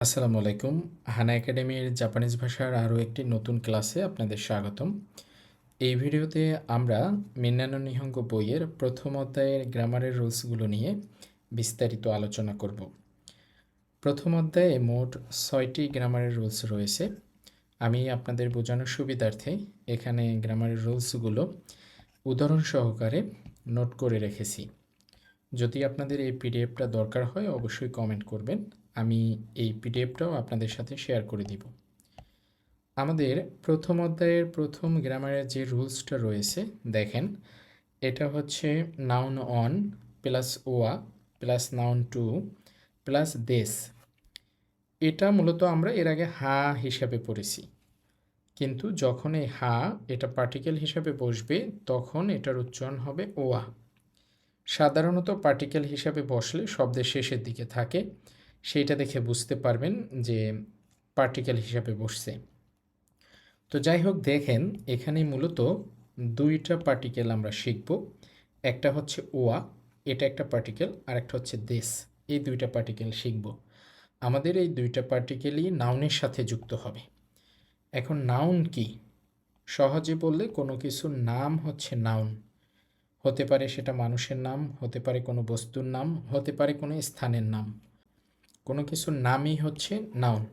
আসসালামু আলাইকুম। হানা একাডেমির জাপানিজ ভাষার আরও একটি নতুন ক্লাসে আপনাদের স্বাগতম। এই ভিডিওতে আমরা মিন্নানো নিহঙ্গ বইয়ের প্রথম অধ্যায়ের গ্রামারের রুলসগুলো নিয়ে বিস্তারিত আলোচনা করব। প্রথম অধ্যায়ে মোট ছয়টি গ্রামারের রুলস রয়েছে। আমি আপনাদের বোঝানোর সুবিধার্থে এখানে গ্রামারের রুলসগুলো উদাহরণ সহকারে নোট করে রেখেছি। যদি আপনাদের এই পিডিএফটা দরকার হয়, অবশ্যই কমেন্ট করবেন। আমি এই পিডিএফটাও আপনাদের সাথে শেয়ার করে দিব। আমাদের প্রথম অধ্যায়ের প্রথম গ্রামারের যে রুলসটা রয়েছে, দেখেন, এটা হচ্ছে নাউন অন প্লাস ওয়া প্লাস নাউন টু প্লাস দেশ এটা মূলত আমরা এর আগে হা হিসাবে পড়েছি। কিন্তু যখন এই হা এটা পার্টিকেল হিসাবে বসবে, তখন এটার উচ্চারণ হবে ওয়া সাধারণত পার্টিকেল হিসাবে বসলে শব্দের শেষের দিকে থাকে। সেইটা দেখে বুঝতে পারবেন যে পার্টিকেল হিসাবে বসছে। তো যাই হোক, দেখেন এখানে মূলত দুইটা পার্টিকেল আমরা শিখব। একটা হচ্ছে ওয়া, এটা একটা পার্টিকেল আর একটা হচ্ছে দেশ। এই দুইটা পার্টিকেল শিখব। আমাদের এই দুইটা পার্টিকেলই নাউনের সাথে যুক্ত হবে। এখন নাউন কি? সহজে বললে কোনো কিছুর নাম হচ্ছে নাউন হতে পারে সেটা মানুষের নাম, হতে পারে কোনো বস্তুর নাম, হতে পারে কোনো স্থানের নাম। কোনো কিছুর নামই হচ্ছে নাউন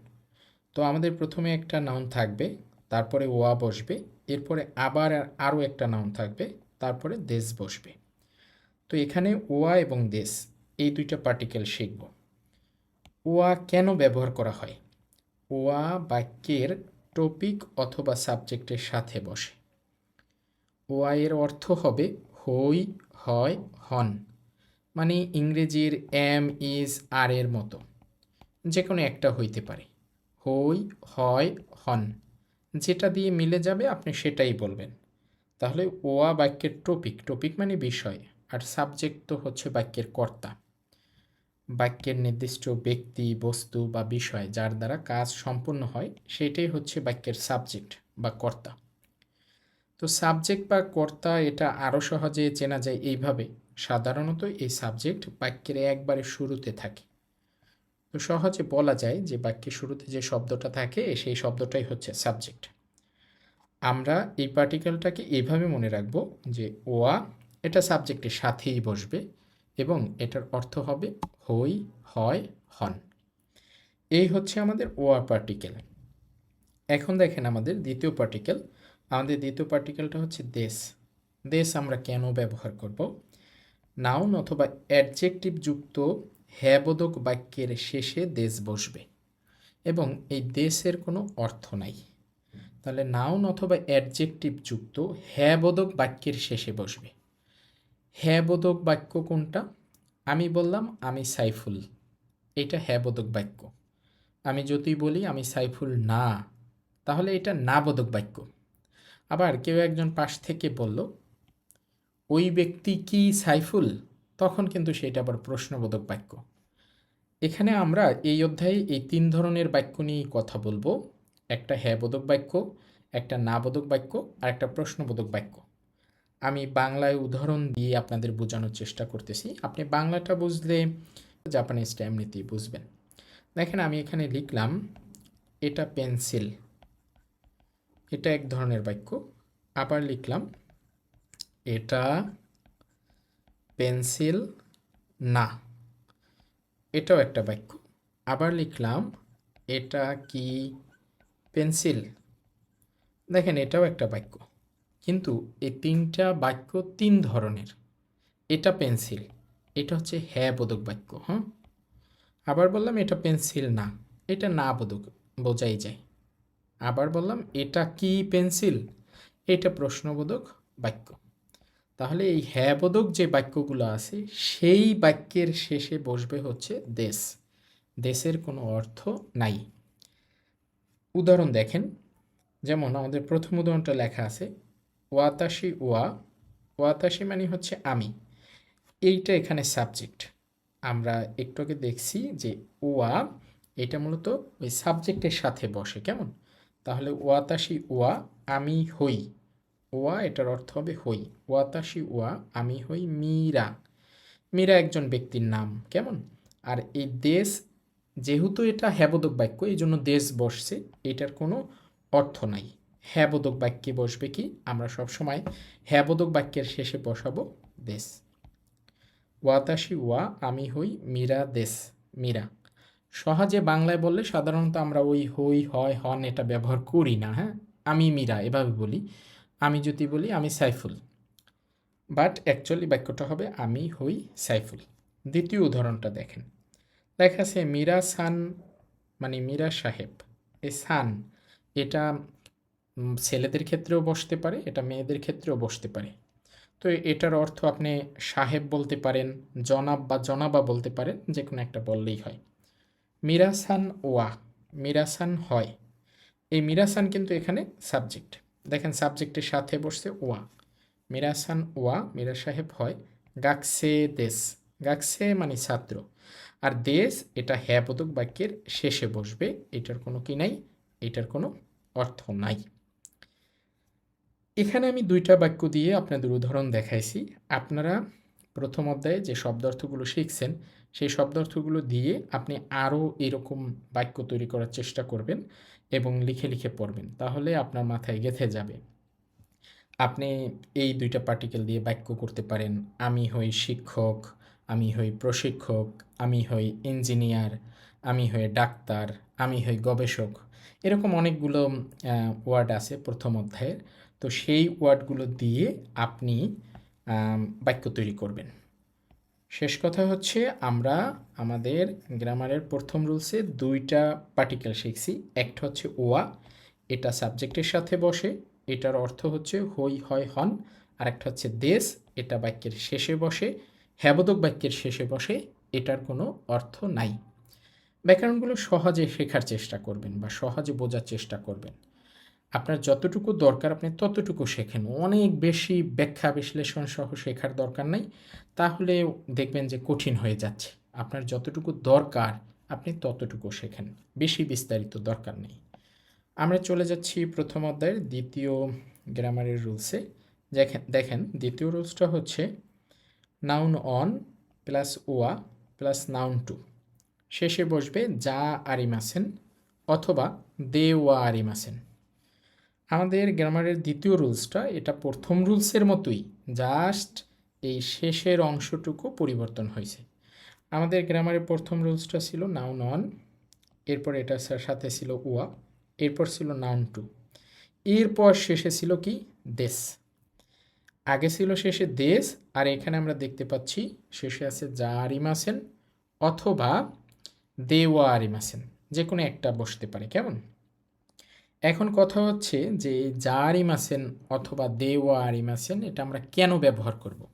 তো আমাদের প্রথমে একটা নাউন থাকবে, তারপরে ওয়া বসবে, এরপরে আবার আরও একটা নাউন থাকবে, তারপরে দেশ বসবে। তো এখানে ওয়া এবং দেশ এই দুইটা পার্টিকেল শিখব। ওয়া কেন ব্যবহার করা হয়? ওয়া বাক্যের টপিক অথবা সাবজেক্টের সাথে বসে। ওয়া এর অর্থ হবে হই, হয়, হন। মানে ইংরেজির এম ইজ আর এর মতো। যে কোনো একটা হইতে পারে। হই, হয়, হন। যেটা দিয়ে মিলে যাবে, আপনি সেটাই বলবেন। তাহলে ওয়া বাক্যের টপিক টপিক মানে বিষয়, আর সাবজেক্ট তো হচ্ছে বাক্যের কর্তা। বাক্যের নির্দিষ্ট ব্যক্তি, বস্তু বা বিষয় যার দ্বারা কাজ সম্পূর্ণ হয়, সেটাই হচ্ছে বাক্যের সাবজেক্ট বা কর্তা। তো সাবজেক্ট বা কর্তা এটা আরও সহজে চেনা যায় এইভাবে। সাধারণত এই সাবজেক্ট বাক্যের একবারে শুরুতে থাকে। তো সহজে বলা যায় যে বাক্যের শুরুতে যে শব্দটা থাকে, সেই শব্দটাই হচ্ছে সাবজেক্ট আমরা এই পার্টিকেলটাকে এইভাবে মনে রাখব যে ওয়া এটা সাবজেক্টের সাথেই বসবে এবং এটার অর্থ হবে হই, হয়, হন। এই হচ্ছে আমাদের ওয়া পার্টিকেল এখন দেখেন আমাদের দ্বিতীয় পার্টিকেল আমাদের দ্বিতীয় পার্টিকেলটা হচ্ছে দেশ দেশ আমরা কেন ব্যবহার করব? নাউন অথবা অ্যাডজেক্টিভ যুক্ত হ্যাবোধক বাক্যের শেষে দেশ বসবে। এবং এই দেশের কোনো অর্থ নাই। তাহলে নাউন অথবা অ্যাডজেক্টিভ যুক্ত হ্যাবোধক বাক্যের শেষে বসবে। হ্যাবোধক বাক্য কোনটা? আমি বললাম, আমি সাইফুল। এটা হ্যাবোধক বাক্য। আমি যদি বলি, আমি সাইফুল না, তাহলে এটা না বোধক বাক্য। আবার কেউ একজন পাশ থেকে বলল, ওই ব্যক্তি কি সাইফুল? তখন কিন্তু সেটা আবার প্রশ্নবোধক বাক্য। এখানে আমরা এই অধ্যায়ে এই তিন ধরনের বাক্য নিয়েই কথা বলব। একটা হ্যাবোধক বাক্য, একটা নাবোধক বাক্য, আর একটা প্রশ্নবোধক বাক্য। আমি বাংলায় উদাহরণ দিয়ে আপনাদের বোঝানোর চেষ্টা করতেছি। আপনি বাংলাটা বুঝলে জাপানিজটা এমনিতেই বুঝবেন। দেখেন আমি এখানে লিখলাম, এটা পেন্সিল। এটা এক ধরনের বাক্য। আবার লিখলাম, এটা পেন্সিল? না। এটাও একটা বাক্য। আবার লিখলাম, এটা কি পেন্সিল? দেখেন, এটাও একটা বাক্য। কিন্তু এই তিনটা বাক্য তিন ধরনের। এটা পেন্সিল, এটা হচ্ছে হ্যাঁ বোধক বাক্য হ্যাঁ? আবার বললাম, এটা পেন্সিল না, এটা না বোধক, বোঝাই যায়। আবার বললাম, এটা কি পেন্সিল? এটা প্রশ্নবোধক বাক্য। তাহলে এই হ্যাবোধক যে বাক্যগুলো আছে, সেই বাক্যের শেষে বসবে হচ্ছে দেশ। দেশের কোনো অর্থ নাই। উদাহরণ দেখেন। যেমন আমাদের প্রথম উদাহরণটা লেখা আছে, ওয়াতাশি ওয়া। ওয়াতাশি মানে হচ্ছে আমি। এইটা এখানে সাবজেক্ট আমরা একটু আগে দেখছি যে ওয়া, এটা মূলত ওই সাবজেক্টের সাথে বসে। কেমন? তাহলে ওয়াতাশি ওয়া, আমি হই। ওয়া এটার অর্থ হবে হই। ওয়াতাশি ওয়া, আমি হই মীরা। মীরা একজন ব্যক্তির নাম, কেমন? আর এই দেশ, যেহেতু এটা হ্যাবোধক বাক্য এই জন্য দেশ বসছে, এটার কোনো অর্থ নাই। হ্যাবোধক বাক্যে বসবে কি? আমরা সবসময় হ্যাবোধক বাক্যের শেষে বসাবো দেশ। ওয়াতাসি ওয়া, আমি হই মীরা দেশ, মীরা। সহজে বাংলায় বললে সাধারণত আমরা ওই হই, হয়, হন এটা ব্যবহার করি না হ্যাঁ? আমি মীরা, এভাবে বলি। আমি যদি বলি, আমি সাইফুল। বাট অ্যাকচুয়ালি বাক্যটা হবে, আমি হই সাইফুল। দ্বিতীয় উদাহরণটা দেখেন। দেখা আছে মীরা সান মানে মীরা সাহেব। এই সান, এটা ছেলেদের ক্ষেত্রেও বসতে পারে, এটা মেয়েদের ক্ষেত্রেও বসতে পারে। তো এটার অর্থ আপনি সাহেব বলতে পারেন, জনাব বা জনাবা বলতে পারেন যে কোনো একটা বললেই হয়। মিরাসান ওয়া মিরাসান হয়। এই মিরাসান কিন্তু এখানে সাবজেক্ট দেখেন সাবজেক্টের সাথে বসছে ওয়া। মিরাসান ওয়া, মিরা সাহেব হয় গাকসে দেশ। গাকসে মানে ছাত্র। আর দেশ, এটা হ্যাবোধক বাক্যের শেষে বসবে। এটার কোনো কি নাই? এটার কোনো অর্থ নাই। এখানে আমি দুইটা বাক্য দিয়ে আপনাদের উদাহরণ দেখাইছি। আপনারা প্রথম অধ্যায়ে যে শব্দার্থগুলো শিখছেন, সেই শব্দার্থগুলো দিয়ে আপনি আরও এরকম বাক্য তৈরি করার চেষ্টা করবেন। এবং লিখে লিখে পড়বেন, তাহলে আপনার মাথায় গেঁথে যাবে। আপনি এই দুইটা পার্টিকেল দিয়ে বাক্য করতে পারেন, আমি হই শিক্ষক, আমি হই প্রশিক্ষক, আমি হই ইঞ্জিনিয়ার আমি হই ডাক্তার, আমি হই গবেষক। এরকম অনেকগুলো ওয়ার্ড আছে প্রথম অধ্যায়ের। তো সেই ওয়ার্ডগুলো দিয়ে আপনি বাক্য তৈরি করবেন। শেষ কথা হচ্ছে আমরা আমাদের গ্রামারের প্রথম রুলসে দুইটা পার্টিকেল শিখছি। একটা হচ্ছে ওয়া, এটা সাবজেক্টের সাথে বসে, এটার অর্থ হচ্ছে হই, হয়, হন। আর একটা হচ্ছে দেশ, এটা বাক্যের শেষে বসে হ্যাবোধক বাক্যের শেষে বসে, এটার কোনো অর্থ নাই। ব্যাকরণগুলো সহজে শেখার চেষ্টা করবেন বা সহজে বোঝার চেষ্টা করবেন। আপনার যতটুকু দরকার আপনি ততটুকু শেখেন। অনেক বেশি ব্যাখ্যা বিশ্লেষণ সহ শেখার দরকার নাই। তাহলে দেখবেন যে কঠিন হয়ে যাচ্ছে। আপনার যতটুকু দরকার আপনি ততটুকু শেখেন। বেশি বিস্তারিত দরকার নেই। আমরা চলে যাচ্ছি প্রথম অধ্যায়ের দ্বিতীয় গ্রামারের রুলসে। দেখেন দেখেন, দ্বিতীয় রুলসটা হচ্ছে নাউন অন প্লাস ওয়া প্লাস নাউন টু শেষে বসবে যা আরিমাসেন অথবা দে ওয়া আরিমাসেন আমাদের গ্রামারের দ্বিতীয় রুলসটা, এটা প্রথম রুলসের মতোই জাস্ট এই শেষের অংশটুকু পরিবর্তন হয়েছে। আমাদের গ্রামারের প্রথম রুলসটা ছিল নাউন অন এরপর এটার সাথে ছিল ওয়া এরপর ছিল নাউন টু এরপর শেষে ছিল কি? দেশ আগে ছিল শেষে দেশ আর এখানে আমরা দেখতে পাচ্ছি শেষে আছে যা আরিমাসেন অথবা দেওয়া আরিমাসেন যে কোনো একটা বসতে পারে, কেমন? এখন কথা হচ্ছে যে জারিমাসেন অথবা দেওয়া আরিমাসেন এটা আমরা কেন ব্যবহার করব?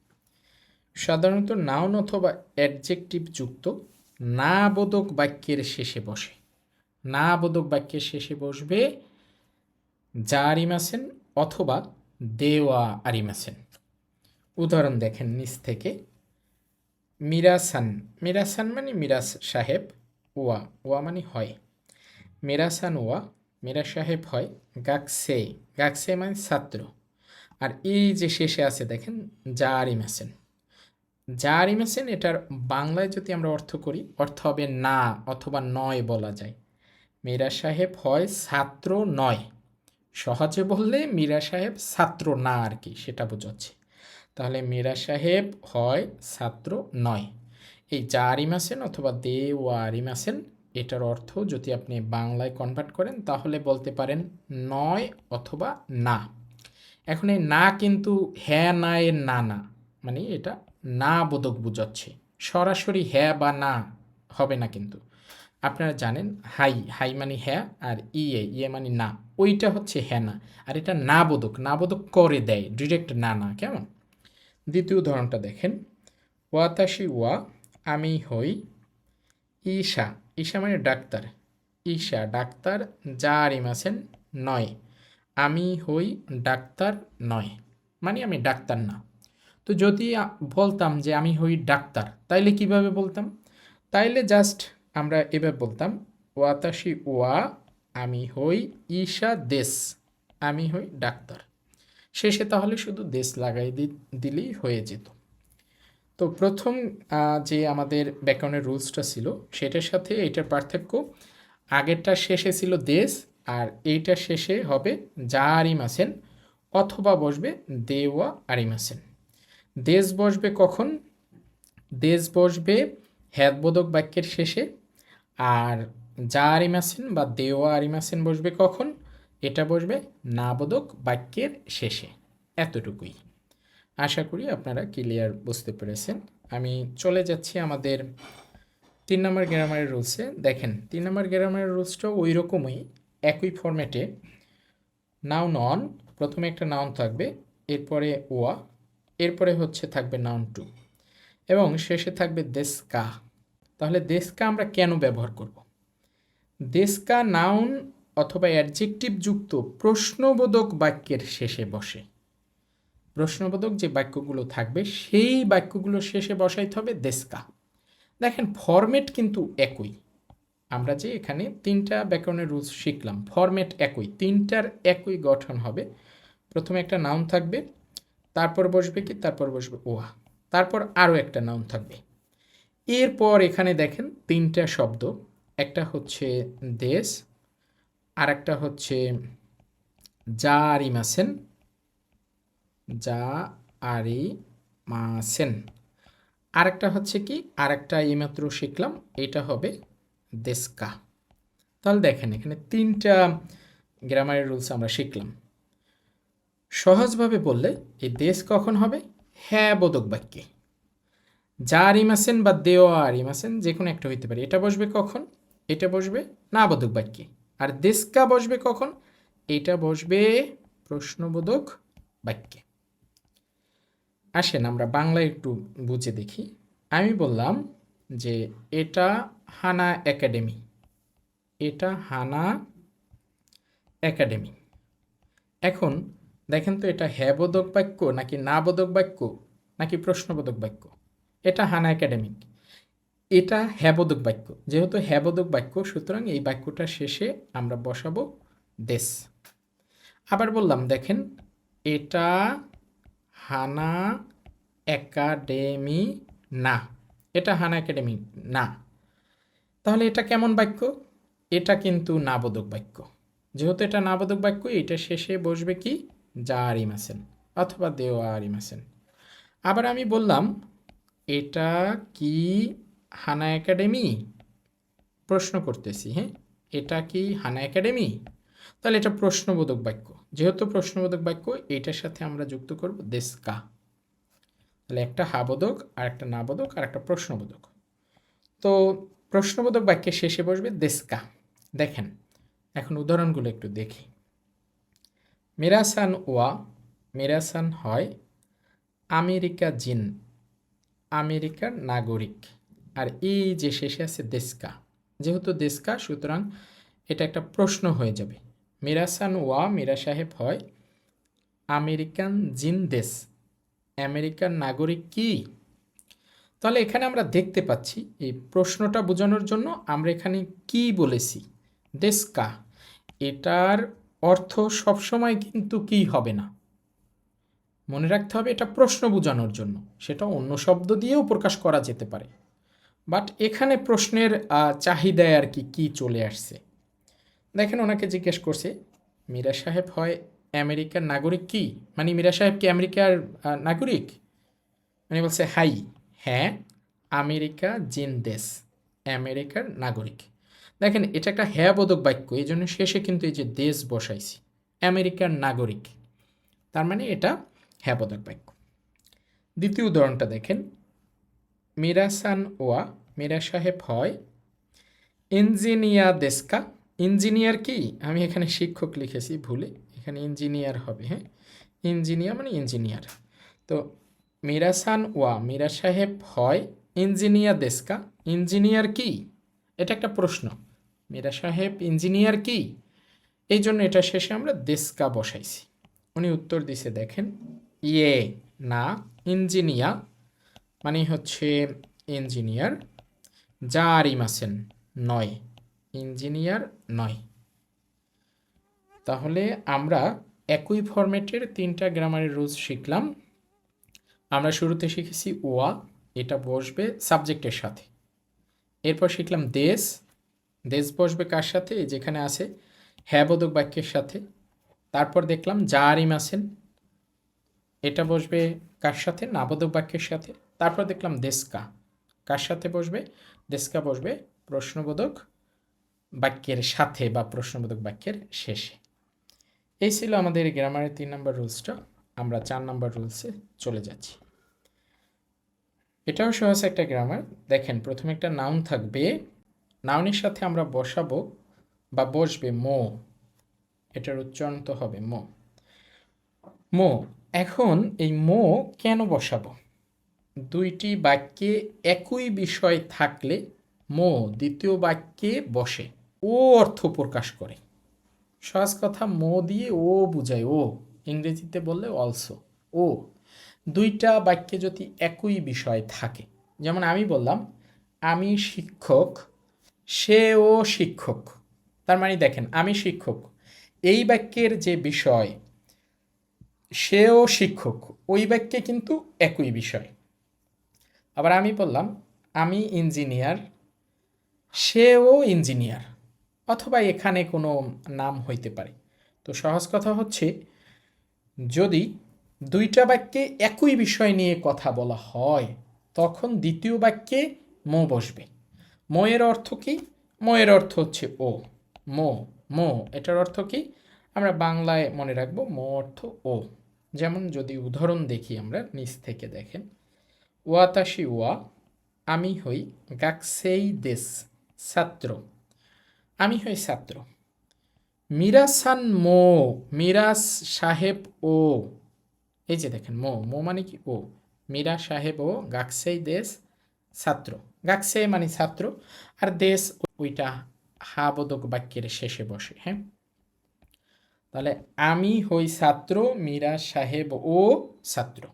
সাধারণত নাউন অথবা অ্যাডজেক্টিভ যুক্ত না বোধক বাক্যের শেষে বসে। না বোধক বাক্যের শেষে বসবে জারিমাসেন অথবা দেওয়া আরিমাসেন উদাহরণ দেখেন নিচ থেকে। মিরাসান মিরাসান মানে মিরাস সাহেব, ওয়া ওয়া মানে হয়। মিরাসান, ওয়া মিরা সাহেব হয় গাকসে গাকসে মানে ছাত্র। আর এই যে শেষে আছে দেখেন জারিমাসেন জারিমাসেন এটার বাংলায় যদি আমরা অর্থ করি, অর্থ হবে না অথবা নয় বলা যায়। মীরা সাহেব হয় ছাত্র নয়। সহজে বললে মীরা সাহেব ছাত্র না আর কি, সেটা বোঝাচ্ছে। তাহলে মীরা সাহেব হয় ছাত্র নয়। এই জারিমাসেন অথবা দে ও আরিমাসেন এটার অর্থ যদি আপনি বাংলায় কনভার্ট করেন, তাহলে বলতে পারেন নয় অথবা না। এখন এই না কিন্তু হ্যাঁ না এর না না মানে এটা না বোধক বোঝাচ্ছে। সরাসরি হ্যাঁ বা না হবে না কিন্তু। আপনারা জানেন হাই হাই মানে হ্যাঁ আর ইয়ে ইয়ে মানে না। ওইটা হচ্ছে হ্যাঁ না। আর এটা না বোধক না বোধক করে দেয় ডিরেক্ট না না, কেমন? দ্বিতীয় উদাহরণটা দেখেন। ওয়াতাশি ওয়া, আমি হই ঈশা। ঈশা মানে ডাক্তার। ঈশা, ডাক্তার যা আছেন নয়। আমি হই ডাক্তার নয়। মানে আমি ডাক্তার না। তো যদি বলতাম যে আমি হই ডাক্তার, তাইলে কীভাবে বলতাম? তাইলে জাস্ট আমরা এভাবে বলতাম, ওয়াতাশি ওয়া, আমি হই ঈশা দেশ, আমি হই ডাক্তার। শেষে তাহলে শুধু দেশ লাগাই দিলেই হয়ে যেত। তো প্রথম যে আমাদের ব্যাকরণের রুলসটা ছিল, সেটার সাথে এটার পার্থক্য, আগেরটা শেষে ছিল দেশ, আর এইটার শেষে হবে যা আরিমাসেন অথবা বসবে দেওয়া আরিমাসেন দেশ বসবে কখন? দেশ বসবে হ্যাদবোধক বাক্যের শেষে, আর যা আরিমাসেন বা দেওয়া আরিমাসেন বসবে কখন? এটা বসবে নাবোধক বাক্যের শেষে। এতটুকুই। আশা করি আপনারা ক্লিয়ার বুঝতে পেরেছেন। আমি চলে যাচ্ছি আমাদের তিন নম্বর গ্রামারের রুলসে। দেখেন, তিন নম্বর গ্রামারের রুলসটাও ওই রকমই একই ফরম্যাটে নাউন অন প্রথমে একটা নাউন থাকবে, এরপরে ওয়া, এরপরে হচ্ছে থাকবে নাউন টু এবং শেষে থাকবে দেশকা। তাহলে দেশকা আমরা কেন ব্যবহার করব? দেশকা নাউন অথবা অ্যাডজেক্টিভ যুক্ত প্রশ্নবোধক বাক্যের শেষে বসে। প্রশ্নবোধক যে বাক্যগুলো থাকবে, সেই বাক্যগুলো শেষে বসাইতে হবে দেশকা। দেখেন ফরম্যাট কিন্তু একই। আমরা যে এখানে তিনটা ব্যাকরণের রুলস শিখলাম ফরম্যাট একই, তিনটার একই গঠন হবে। প্রথমে একটা নাউন থাকবে, তারপর বসবে কি, তারপর বসবে ওয়া। তারপর আরও একটা নাউন থাকবে। এরপর এখানে দেখেন তিনটা শব্দ, একটা হচ্ছে দেশ আর একটা হচ্ছে যা আরিমাসেন যা আরি মাসেন আরেকটা হচ্ছে কি? আরেকটা এইমাত্র শিখলাম, এটা হবে দেশকা তাহলে দেখেন, এখানে তিনটা গ্রামারের রুলস আমরা শিখলাম। সহজভাবে বললে এই দেশ কখন হবে? হ্যাঁ বোধক বাক্যে। যা আরিমাসেন বা দেওয়া আরিমাসেন যে কোনো একটা হইতে পারে। এটা বসবে কখন? এটা বসবে না বোধক বাক্যে। আর দেশকা বসবে কখন? এটা বসবে প্রশ্নবোধক বাক্যে। আসেন, আমরা বাংলায় একটু বুঝে দেখি। আমি বললাম যে এটা হানা একাডেমি। এটা হানা একাডেমি। এখন দেখেন তো এটা হ্যাঁ বোধক বাক্য নাকি না বোধক বাক্য নাকি প্রশ্নবোধক বাক্য? এটা হানা একাডেমিক এটা হ্যাবোধক বাক্য। যেহেতু হ্যাবোধক বাক্য, সুতরাং এই বাক্যটা শেষে আমরা বসাবো দেশ। আবার বললাম, দেখেন, এটা হানা একাডেমি? না। এটা হানা একাডেমি? না। তাহলে এটা কেমন বাক্য? এটা কিন্তু নাবোধক বাক্য। যেহেতু এটা নাবোধক বাক্য, এটা শেষে বসবে কি? যা আরিমাসেন অথবা দেওয়া আরিমাসেন আবার আমি বললাম, এটা কি হানা একাডেমি? প্রশ্ন করতেছি হ্যাঁ? এটা কি হানা একাডেমি? তাহলে এটা প্রশ্নবোধক বাক্য। যেহেতু প্রশ্নবোধক বাক্য, এটার সাথে আমরা যুক্ত করব দেশকা তাহলে একটা হাবোধক, আর একটা নাবোধক, আর একটা প্রশ্নবোধক। তো প্রশ্নবোধক বাক্যের শেষে বসবে দেশকা দেখেন, এখন উদাহরণগুলো একটু দেখি। মেরাসান ওয়া, মেরাসান হয় আমেরিকা জিন, আমেরিকার নাগরিক। আর এই যে শেষে আছে দেশকা যেহেতু দেশকা সুতরাং এটা একটা প্রশ্ন হয়ে যাবে। মিরাসান ওয়া মিরা সাহেব হয় আমেরিকান জিন দেশ আমেরিকার নাগরিক কি তাহলে এখানে আমরা দেখতে পাচ্ছি, এই প্রশ্নটা বোঝানোর জন্য আমরা এখানে কি বলেছি? দেশকা এটার অর্থ সবসময় কিন্তু কি হবে না? মনে রাখতে হবে এটা প্রশ্ন বোঝানোর জন্য। সেটা অন্য শব্দ দিয়েও প্রকাশ করা যেতে পারে। বাট এখানে প্রশ্নের চাহিদায় আর কি কি চলে আসছে? দেখেন ওনাকে জিজ্ঞেস করছে, মীরা সাহেব হয় আমেরিকার নাগরিক কি? মানে মীরা সাহেব কি আমেরিকার নাগরিক? মানে বলছে, হাই হ্যাঁ আমেরিকা জিন দেশ, আমেরিকার নাগরিক। দেখেন, এটা একটা হ্যাঁ বোধক বাক্য এই জন্য শেষে কিন্তু এই যে দেশ বসাইছি, আমেরিকার নাগরিক। তার মানে এটা হ্যাঁ বোধক বাক্য। দ্বিতীয় উদাহরণটা দেখেন মিরাসান ওয়া, মিরা সাহেব হয়, ইঞ্জিনিয়া দেশকা ইঞ্জিনিয়ার কি? আমি এখানে শিক্ষক লিখেছি, ভুলে। এখানে ইঞ্জিনিয়ার হবে হ্যাঁ? ইঞ্জিনিয়ার মানে ইঞ্জিনিয়ার। তো মিরাসান ওয়া, মিরা সাহেব হয় ইঞ্জিনিয়ার দেশকা ইঞ্জিনিয়ার কি? এটা একটা প্রশ্ন। মিরা সাহেব ইঞ্জিনিয়ার কি? এই জন্য এটা শেষে আমরা দেশকা বসাইছি। উনি উত্তর দিছে, দেখেন ইয়ে না ইঞ্জিনিয়ার মানে হচ্ছে ইঞ্জিনিয়ার। যা আরিমাসেন নয়। ইঞ্জিনিয়ার নয়। তাহলে আমরা একই ফরম্যাটের তিনটা গ্রামারের রুলস শিখলাম। আমরা শুরুতে শিখেছি ওয়া, এটা বসবে সাবজেক্টের সাথে। এরপর শিখলাম দেশ। দেশ বসবে কার সাথে? যেখানে আছে হ্যাবোধক বাক্যের সাথে। তারপর দেখলাম জারিম আছেন। এটা বসবে কার সাথে? নাবোধক বাক্যের সাথে। তারপর দেখলাম দেশকা। কার সাথে বসবে? দেশকা বসবে প্রশ্নবোধক বাক্যের সাথে বা প্রশ্নবোধক বাক্যের শেষে। এই ছিল আমাদের গ্রামারের তিন নম্বর রুলসটা আমরা চার নম্বর রুলসে চলে যাচ্ছি। এটাও সহজ একটা গ্রামার দেখেন, প্রথমে একটা নাউন থাকবে। নাউনের সাথে আমরা বসাবো বা বসবে মো। এটার উচ্চারণ তো হবে মো। মো, এখন এই মো কেন বসাবো? দুইটি বাক্যে একই বিষয় থাকলে মো দ্বিতীয় বাক্যে বসে। ও অর্থ প্রকাশ করে। সহজ কথা, মো দিয়ে ও বুঝায়। ও ইংরেজিতে বললে অলসো ও, দুইটা বাক্যে যদি একই বিষয় থাকে, যেমন আমি বললাম, আমি শিক্ষক, সে ও শিক্ষক। তার মানে দেখেন, আমি শিক্ষক। এই বাক্যের যে বিষয় সেও শিক্ষক, ওই বাক্যে কিন্তু একই বিষয়। আবার আমি বললাম, আমি ইঞ্জিনিয়ার সেও ইঞ্জিনিয়ার। অথবা এখানে কোনো নাম হইতে পারে। তো সহজ কথা হচ্ছে, যদি দুইটা বাক্যে একই বিষয় নিয়ে কথা বলা হয়, তখন দ্বিতীয় বাক্যে মো বসবে। মোয়ের অর্থ কি? মোয়ের অর্থ হচ্ছে ও। মো মো, এটার অর্থ কি? আমরা বাংলায় মনে রাখব মো অর্থ ও। যেমন যদি উদাহরণ দেখি আমরা, নিচ থেকে দেখেন। ওয়াতাশি ওয়া, আমি হই গাকসেই দেশ, ছাত্র। আমি হই ছাত্র। মিরাসান মো মিরাস সাহেব ও। এই যে দেখেন, মো মো মানে কি? ও। মীরা সাহেব ও, গাকসেই দেশ ছাত্র। গাকসে মানে ছাত্র। আর দেশ ওইটা হাবোধক বাক্যের শেষে বসে হ্যাঁ? তাহলে আমি হই ছাত্র, মীরা সাহেব ও ছাত্র।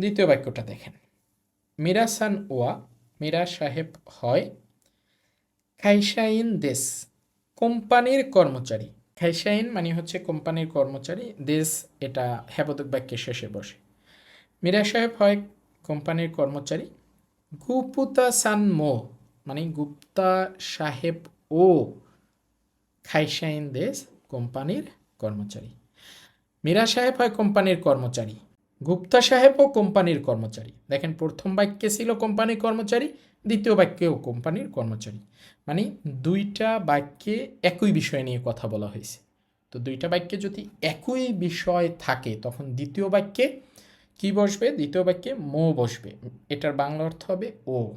দ্বিতীয় বাক্যটা দেখেন। মিরাসান ওয়া, মীরা সাহেব হয় খাইসাইন দেশ কোম্পানির কর্মচারী খাইসাইন মানে হচ্ছে কোম্পানির কর্মচারী দেশ এটা হ্যাবোধক বাক্যের শেষে বসে মীরা সাহেব হয় কোম্পানির কর্মচারী গুপুতা সান মো মানে গুপ্তা সাহেব ও খাইসাইন দেশ কোম্পানির কর্মচারী মীরা সাহেব হয় কোম্পানির কর্মচারী গুপ্তা সাহেবও কোম্পানির কর্মচারী দেখেন প্রথম বাক্যে ছিল কোম্পানির কর্মচারী দ্বিতীয় বাক্যেও কোম্পানির কর্মচারী। মানে দুইটা বাক্যে একই বিষয় নিয়ে কথা বলা হয়েছে। তো দুইটা বাক্যে যদি একই বিষয় থাকে, তখন দ্বিতীয় বাক্যে কি বসবে? দ্বিতীয় বাক্যে মো বসবে। এটার বাংলা অর্থ হবে ও।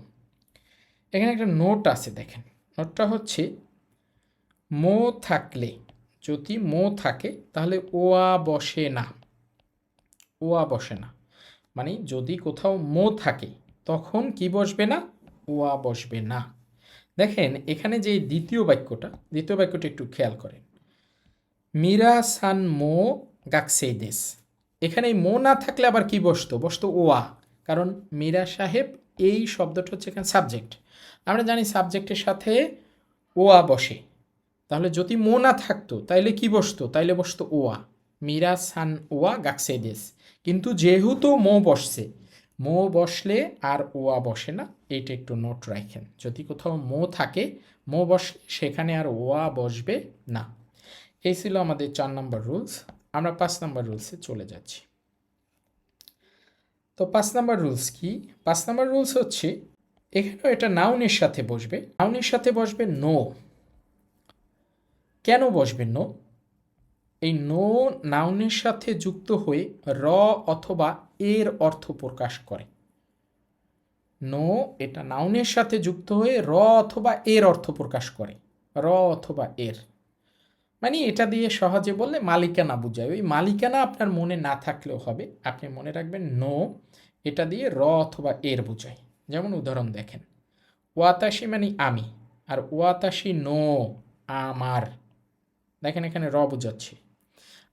এখানে একটা নোট আছে, দেখেন। নোটটা হচ্ছে, মো থাকলে, যদি মো থাকে, তাহলে ওয়া বসে না। ওয়া বসে না। মানে যদি কোথাও মো থাকে, তখন কি বসবে না? ওয়া বসবে না। দেখেন, এখানে যে দ্বিতীয় বাক্যটা দ্বিতীয় বাক্যটা একটু খেয়াল করেন। মীরা সান মো গাকসেই দেশ। এখানে মো না থাকলে আবার কি বসতো? বসতো ওয়া। কারণ মীরা সাহেব এই শব্দটা হচ্ছে এখানে সাবজেক্ট। আমরা জানি সাবজেক্টের সাথে ওয়া বসে। তাহলে যদি মো না থাকতো, তাইলে কি বসতো? তাইলে বসতো ওয়া। মীরা সান ওয়া গাকসে দেশ। কিন্তু যেহেতু মো বসছে মো বসলে আর ওয়া বসে না, এইটা একটু নোট রাখেন। যদি কোথাও মো থাকে, মো বসে, সেখানে আর ওয়া বসবে না। এই ছিল আমাদের চার নম্বর রুলস আমরা পাঁচ নম্বর রুলসে চলে যাচ্ছি। তো পাঁচ নম্বর রুলস কি? পাঁচ নম্বর রুলস হচ্ছে, এখানেও এটা নাউনের সাথে বসবে। নাউনের সাথে বসবে নো কেন বসবে নো এই নো নাউনের সাথে যুক্ত হয়ে র অথবা এর অর্থ প্রকাশ করে। নো, এটা নাউনের সাথে যুক্ত হয়ে র অথবা এর অর্থ প্রকাশ করে। র অথবা এর। মানে এটা দিয়ে সহজে বললে মালিকানা বুঝায়। ওই মালিকানা আপনার মনে না থাকলেও হবে। আপনি মনে রাখবেন নো, এটা দিয়ে র অথবা এর বুঝায়। যেমন উদাহরণ দেখেন। ওয়াতাসি মানে আমি, আর ওয়াতাসি নো, আমার। দেখেন এখানে র বোঝাচ্ছে।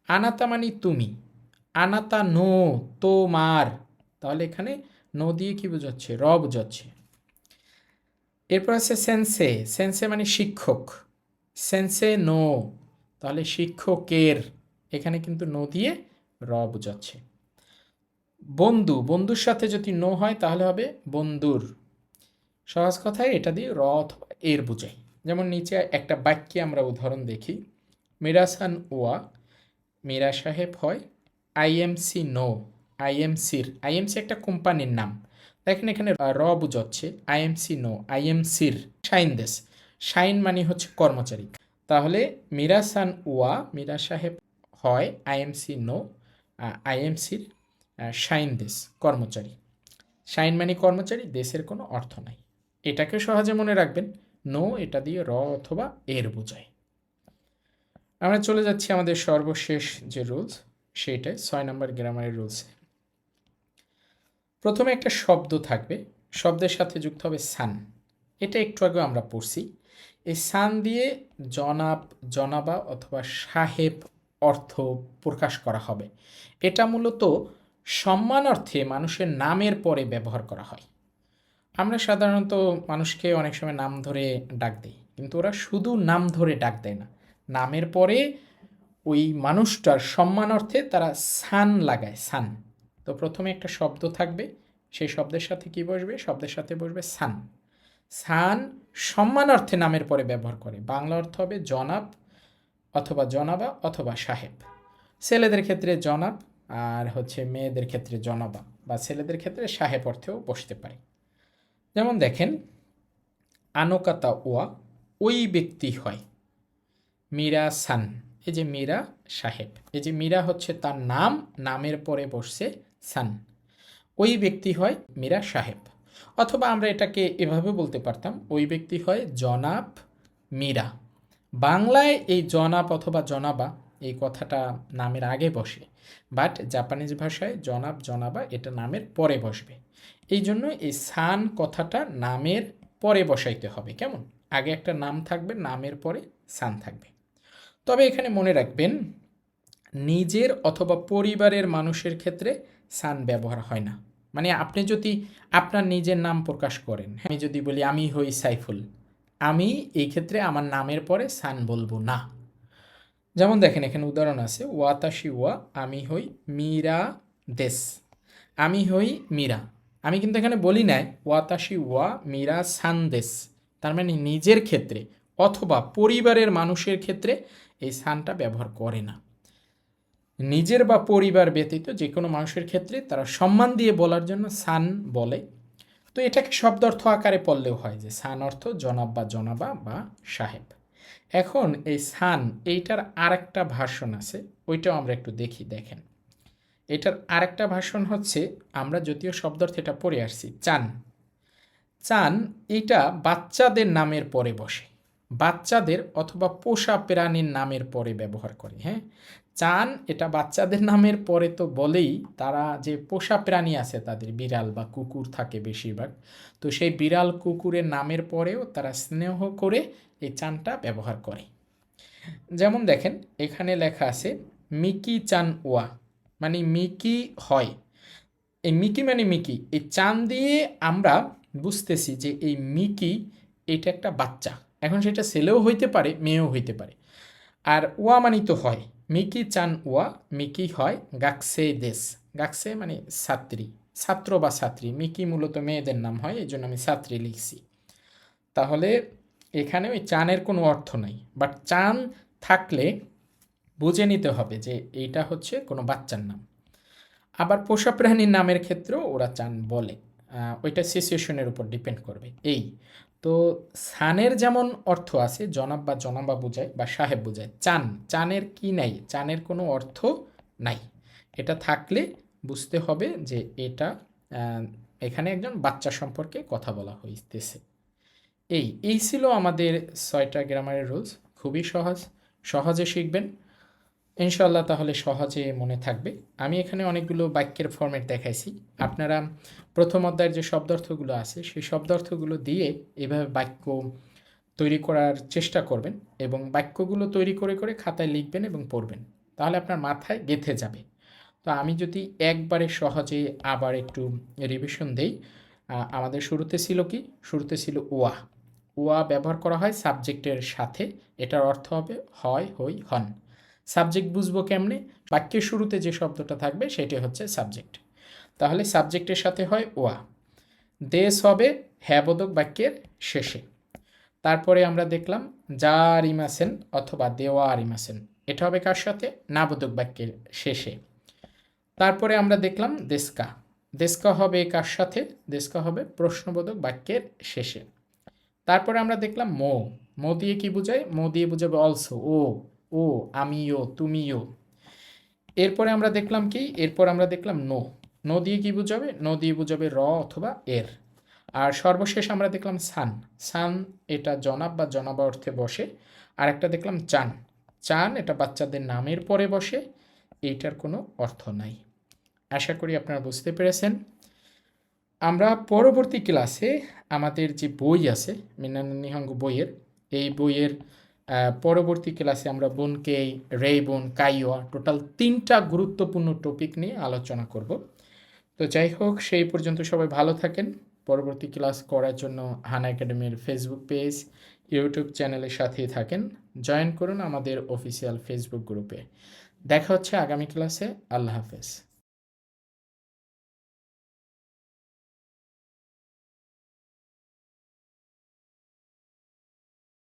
আনাতা মানে তুমি আনাতা নো তোমার তাহলে এখানে নো দিয়ে কি বোঝাচ্ছে? র বোঝাচ্ছে। এরপর আছে সেন্সে। সেন্সে মানে শিক্ষক। সেন্সে নো। তাহলে শিক্ষকের। এখানে কিন্তু নো দিয়ে র বোঝাচ্ছে। বন্ধু। বন্ধুর সাথে যদি নো হয়, তাহলে হবে বন্ধুর। সহজ কথায় এটা দিয়ে র অথবা এর বোঝাই যেমন নিচে একটা বাক্যে আমরা উদাহরণ দেখি। মিরাসান ওয়া। মিরা সাহেব হয় আইএমসি নো আইএমসির আইএমসি একটা কোম্পানির নাম। দেখেন এখানে র বুঝাচ্ছে আইএমসি নো আইএমসির শাইন দেশ। শাইন মানে হচ্ছে কর্মচারী। তাহলে মিরাসান ওয়া, মিরা সাহেব হয় আইএমসি নো আইএমসির শাইন দেশ, কর্মচারী। শাইন মানে কর্মচারী, দেশের কোনো অর্থ নাই। এটাকে সহজে মনে রাখবেন নো এটা দিয়ে র অথবা এর বোঝায়। আমরা চলে যাচ্ছি আমাদের সর্বশেষ যে রুলস সেইটাই, ছয় নম্বর গ্রামারের রুলসে প্রথমে একটা শব্দ থাকবে, শব্দের সাথে যুক্ত হবে সান এটা একটু আগে আমরা পড়ছি। এই সান দিয়ে জনাব, জনাবা অথবা সাহেব অর্থ প্রকাশ করা হবে। এটা মূলত সম্মান অর্থে মানুষের নামের পরে ব্যবহার করা হয়। আমরা সাধারণত মানুষকে অনেক সময় নাম ধরে ডাক দিই, কিন্তু ওরা শুধু নাম ধরে ডাক দেয় না। নামের পরে ওই মানুষটার সম্মান অর্থে তারা সান লাগায়, সান। তো প্রথমে একটা শব্দ থাকবে, সেই শব্দের সাথে কি বসবে? শব্দের সাথে বসবে সান। সান সম্মান অর্থে নামের পরে ব্যবহার করে। বাংলা অর্থ হবে জনাব অথবা জনাবা অথবা সাহেব। ছেলেদের ক্ষেত্রে জনাব আর হচ্ছে মেয়েদের ক্ষেত্রে জনাবা বা ছেলেদের ক্ষেত্রে সাহেব অর্থেও বসতে পারে। যেমন দেখেন, আনকাতা ওয়া ওই ব্যক্তি হয়, মীরা সান। এই যে মীরা সাহেব, এই যে মীরা হচ্ছে তার নাম, নামের পরে বসছে সান। ওই ব্যক্তি হয় মীরা সাহেব। অথবা আমরা এটাকে এভাবে বলতে পারতাম, ওই ব্যক্তি হয় জনাব মীরা। বাংলায় এই জনাব অথবা জনাবা এই কথাটা নামের আগে বসে, বাট জাপানিজ ভাষায় জনাব, জনাবা এটা নামের পরে বসবে। এই জন্য এই সান কথাটা নামের পরে বসাইতে হবে। কেমন? আগে একটা নাম থাকবে, নামের পরে সান থাকবে। তবে এখানে মনে রাখবেন, নিজের অথবা পরিবারের মানুষের ক্ষেত্রে সান ব্যবহার হয় না। মানে আপনি যদি আপনার নিজের নাম প্রকাশ করেন আমি যদি বলি, আমি হই সাইফুল। আমি এই ক্ষেত্রে আমার নামের পরে সান বলব না। যেমন দেখেন, এখানে উদাহরণ আছে, ওয়াতাশি ওয়া, আমি হই মীরা দেশ। আমি হই মীরা। আমি কিন্তু এখানে বলি নাই, ওয়াতাশি ওয়া, মীরা সান দেশ। তার মানে নিজের ক্ষেত্রে অথবা পরিবারের মানুষের ক্ষেত্রে এই সানটা ব্যবহার করে না। নিজের বা পরিবার ব্যতীত যে কোনো মানুষের ক্ষেত্রে তারা সম্মান দিয়ে বলার জন্য সান বলে। তো এটাকে শব্দ অর্থ আকারে পড়লেও হয় যে সান অর্থ জনাব বা জনাবা বা সাহেব। এখন এই সান এইটার আরেকটা ভাষণ আছে, ওইটাও আমরা একটু দেখি, দেখেন। এটার আরেকটা ভাষণ হচ্ছে, আমরা যদিও শব্দ অর্থ এটা পড়ে আসছি, চান। চান, এটা বাচ্চাদের নামের পরে বসে। বাচ্চাদের অথবা পোষা প্রাণীর নামের পরে ব্যবহার করে হ্যাঁ? চান এটা বাচ্চাদের নামের পরে তো বলেই তারা যে পোষা প্রাণী আছে তাদের, বিড়াল বা কুকুর থাকে বেশিরভাগ, তো সেই বিড়াল কুকুরের নামের পরেও তারা স্নেহ করে এই চানটা ব্যবহার করে। যেমন দেখেন, এখানে লেখা আছে মিকি চান ওয়া মানে মিকি হয়। এই মিকি মানে মিকি, এই চান দিয়ে আমরা বুঝতেছি যে এই মিকি এটা একটা বাচ্চা। এখন সেটা ছেলেও হইতে পারে, মেয়েও হইতে পারে। আর ওয়া তো হয়, মিকি চান ওয়া মিকি হয় গাকসে দেশ। গাকসে মানে ছাত্রী, ছাত্র বা ছাত্রী, মিকি মূলত মেয়েদের নাম হয় এই জন্য আমি ছাত্রী লিখছি। তাহলে এখানে ওই চানের কোনো অর্থ নাই বাট চান থাকলে বুঝে নিতে হবে যে এইটা হচ্ছে কোনো বাচ্চার নাম। আবার পোষা প্রাণীর নামের ক্ষেত্রেও ওরা চান বলে। ওইটা সিচুয়েশনের উপর ডিপেন্ড করবে। এই, তো সানের যেমন অর্থ আছে, জনাব বা জনাবা বোঝায় বা সাহেব বোঝায়, চান, চানের কি নাই, চানের কোনো অর্থ নাই। এটা থাকলে বুঝতে হবে যে এটা এখানে একজন বাচ্চা সম্পর্কে কথা বলা হইতেছে। এই এই ছিল আমাদের ছয়টা গ্রামারের রুলস খুবই সহজ, সহজে শিখবেন। ইনশাল্লাহ তাহলে সহজে মনে থাকবে। আমি এখানে অনেকগুলো বাক্যের ফর্মেট দেখাইছি। আপনারা প্রথম অধ্যায়ের যে শব্দার্থগুলো আছে, সেই শব্দার্থগুলো দিয়ে এভাবে বাক্য তৈরি করার চেষ্টা করবেন এবং বাক্যগুলো তৈরি করে করে খাতায় লিখবেন এবং পড়বেন। তাহলে আপনার মাথায় গেথে যাবে। তো আমি যদি একবারে সহজে আবার একটু রিভিশন দেই আমাদের শুরুতে ছিল কি? শুরুতে ছিল ওয়া। ওয়া ব্যবহার করা হয় সাবজেক্টের সাথে। এটার অর্থ হবে হয়, হই, হন। সাবজেক্ট বুঝব কেমনে? বাক্যের শুরুতে যে শব্দটা থাকবে সেটি হচ্ছে সাবজেক্ট। তাহলে সাবজেক্টের সাথে হয় ওয়া। দেশ হবে হ্যাবোধক বাক্যের শেষে। তারপরে আমরা দেখলাম যা রিমাসেন অথবা দেওয়া রিমাসেন এটা হবে কার সাথে? নাবোধক বাক্যের শেষে। তারপরে আমরা দেখলাম দেশকা। দেশকা হবে কার সাথে? দেশকা হবে প্রশ্নবোধক বাক্যের শেষে। তারপরে আমরা দেখলাম মো। মো দিয়ে কি বোঝায়? মো দিয়ে বোঝাবে অলসো, ও। ও, আমিও, তুমিও। এরপরে আমরা দেখলাম কি? এরপর আমরা দেখলাম নো। নো দিয়ে কি বোঝাবে? নো দিয়ে বোঝাবে র অথবা এর। আর সর্বশেষ আমরা দেখলাম সান। সান এটা জনাব বা জনাবা অর্থে বসে। আর একটা দেখলাম চান। চান এটা বাচ্চাদের নামের পরে বসে। এইটার কোনো অর্থ নাই। আশা করি আপনারা বুঝতে পেরেছেন। আমরা পরবর্তী ক্লাসে আমাদের যে বই আছে মিনান নিহঙ্গ বইয়ের, এই বইয়ের পরবর্তী ক্লাসে আমরা বোনকেই রেইবন কাইওয়া টোটাল তিনটা গুরুত্বপূর্ণ টপিক নিয়ে আলোচনা করব। তো যাই হোক, সেই পর্যন্ত সবাই ভালো থাকেন। পরবর্তী ক্লাস করার জন্য হানা একাডেমির ফেসবুক পেজ ইউটিউব চ্যানেলের সাথেই থাকেন। জয়েন করুন আমাদের অফিসিয়াল ফেসবুক গ্রুপে দেখা হচ্ছে আগামী ক্লাসে। আল্লাহ হাফেজ।